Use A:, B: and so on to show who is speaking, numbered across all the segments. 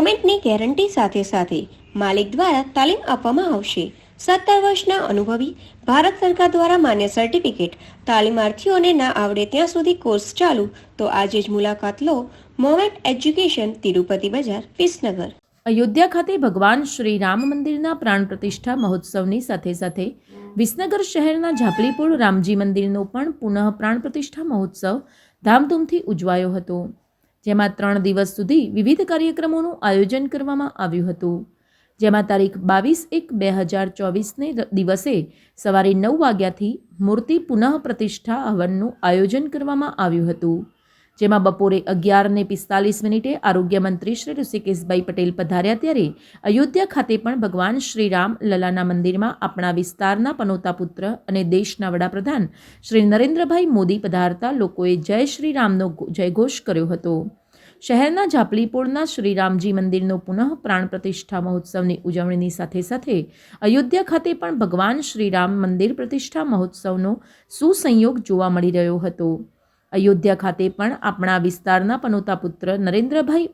A: સર્ટિફિકેટની guarantee સાથે સાથે માલિક દ્વારા તાલીમ આપવામાં આવશે. સત્તર વર્ષના અનુભવી ભારત સરકાર દ્વારા માન્ય સર્ટિફિકેટ. તાલીમાર્થીઓને ના આવડે ત્યાં સુધી કોર્સ ચાલુ. તો આજે જ મુલાકાત લો મોમેન્ટ એજ્યુકેશન તિરુપતિ બજાર, વિસનગર.
B: અયોધ્યા ખાતે ભગવાન શ્રી રામ મંદિરના પ્રાણ પ્રતિષ્ઠા મહોત્સવની સાથે સાથે વિસનગર શહેરના ઝાપલીપુર રામજી મંદિરનો પણ પુનઃ પ્રાણ પ્રતિષ્ઠા મહોત્સવ ધામધૂમથી ઉજવાયો હતો. જેમાં ત્રણ દિવસ સુધી વિવિધ કાર્યક્રમોનું આયોજન કરવામાં આવ્યું હતું. જેમાં તારીખ બાવીસ એક બે હજાર ચોવીસને દિવસે સવારે નવ વાગ્યાથી મૂર્તિ પુનઃ પ્રતિષ્ઠા હવનનું આયોજન કરવામાં આવ્યું હતું. જેમાં બપોરે અગિયારને પિસ્તાલીસ મિનિટે આરોગ્ય મંત્રી શ્રી ઋષિકેશભાઈ પટેલ પધાર્યા ત્યારે અયોધ્યા ખાતે પણ ભગવાન શ્રી રામ લલાના મંદિરમાં આપણા વિસ્તારના પનોતા પુત્ર અને દેશના વડાપ્રધાન શ્રી નરેન્દ્રભાઈ મોદી પધારતા લોકોએ જય શ્રી રામનો જયઘોષ કર્યો હતો. શહેરના ઝાપલીપોળના શ્રીરામજી મંદિરનો પુનઃ પ્રાણ પ્રતિષ્ઠા મહોત્સવની ઉજવણીની સાથે સાથે અયોધ્યા ખાતે પણ ભગવાન શ્રીરામ મંદિર પ્રતિષ્ઠા મહોત્સવનો સુસંયોગ જોવા મળી રહ્યો હતો. અયોધ્યા ખાતે પણ આપણા વિસ્તારના પનોતા પુત્ર નરેન્દ્રભાઈ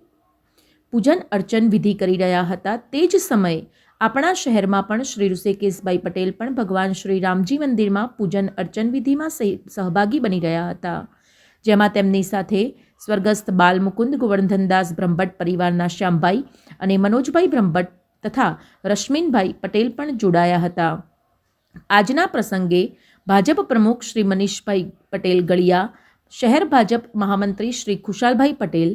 B: પૂજન અર્ચન વિધિ કરી રહ્યા હતા. તે જ સમયે આપણા શહેરમાં પણ શ્રી ઋષિકેશભાઈ પટેલ પણ ભગવાન શ્રી રામજી મંદિરમાં પૂજન અર્ચન વિધિમાં સહ- સહભાગી બની રહ્યા હતા. જેમાં તેમની સાથે સ્વર્ગસ્થ બાલમુકુંદ ગોવર્ધનદાસ બ્રહ્મભટ્ટ પરિવારના શ્યામભાઈ અને મનોજભાઈ બ્રહ્મભટ્ટ તથા રશ્મિનભાઈ પટેલ પણ જોડાયા હતા. આજના પ્રસંગે ભાજપ પ્રમુખ શ્રી મનીષભાઈ પટેલ ગળિયા શહેર ભાજપ મહામંત્રી શ્રી ખુશાલભાઈ પટેલ,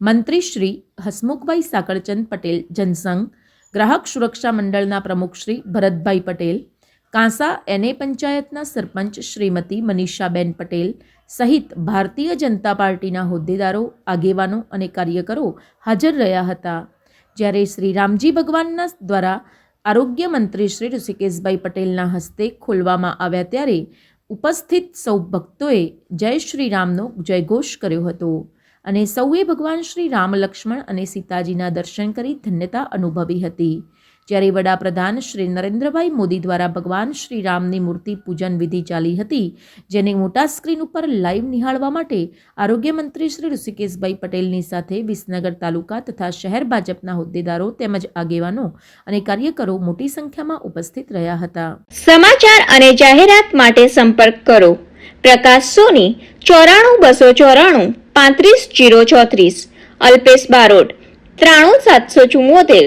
B: મંત્રી શ્રી હસમુખભાઈ સાકળચંદ પટેલ જનસંઘ, ગ્રાહક સુરક્ષા મંડળના પ્રમુખ શ્રી ભરતભાઈ પટેલ, કાંસા એનએ પંચાયતના સરપંચ શ્રીમતી મનીષાબેન પટેલ સહિત ભારતીય જનતા પાર્ટીના હોદ્દેદારો, આગેવાનો અને કાર્યકરો હાજર રહ્યા હતા. જ્યારે શ્રી રામજી ભગવાનના દ્વારા આરોગ્ય મંત્રી શ્રી ઋષિકેશભાઈ પટેલના હસ્તે ખોલવામાં આવ્યા ત્યારે ઉપસ્થિત સૌ ભક્તોએ જય શ્રી રામનો જયઘોષ કર્યો હતો અને સૌએ ભગવાન શ્રી રામ લક્ષ્મણ અને સીતાજીના દર્શન કરી ધન્યતા અનુભવી હતી. જ્યારે વડાપ્રધાન શ્રી નરેન્દ્રભાઈ મોદી દ્વારા ભગવાન શ્રી રામની મૂર્તિ પૂજન વિધિ ચાલી હતી, જેને મોટા સ્ક્રીન ઉપર લાઈવ નિહાળવા માટે આરોગ્ય મંત્રી શ્રી ઋષિકેશભાઈ પટેલની સાથે વિસનગર તાલુકા તથા શહેર ભાજપના હોદ્દેદારો તેમજ આગેવાનો અને કાર્યકરો મોટી સંખ્યામાં ઉપસ્થિત રહ્યા હતા.
C: સમાચાર અને જાહેરાત માટે સંપર્ક કરો. પ્રકાશ સોની, ચોરાણું બસો ચોરાણું, પાંત્રીસ જીરો ચોત્રીસ, અલ્પેશ બારોટ, ત્રાણું સાતસો ચુમ્મોતેર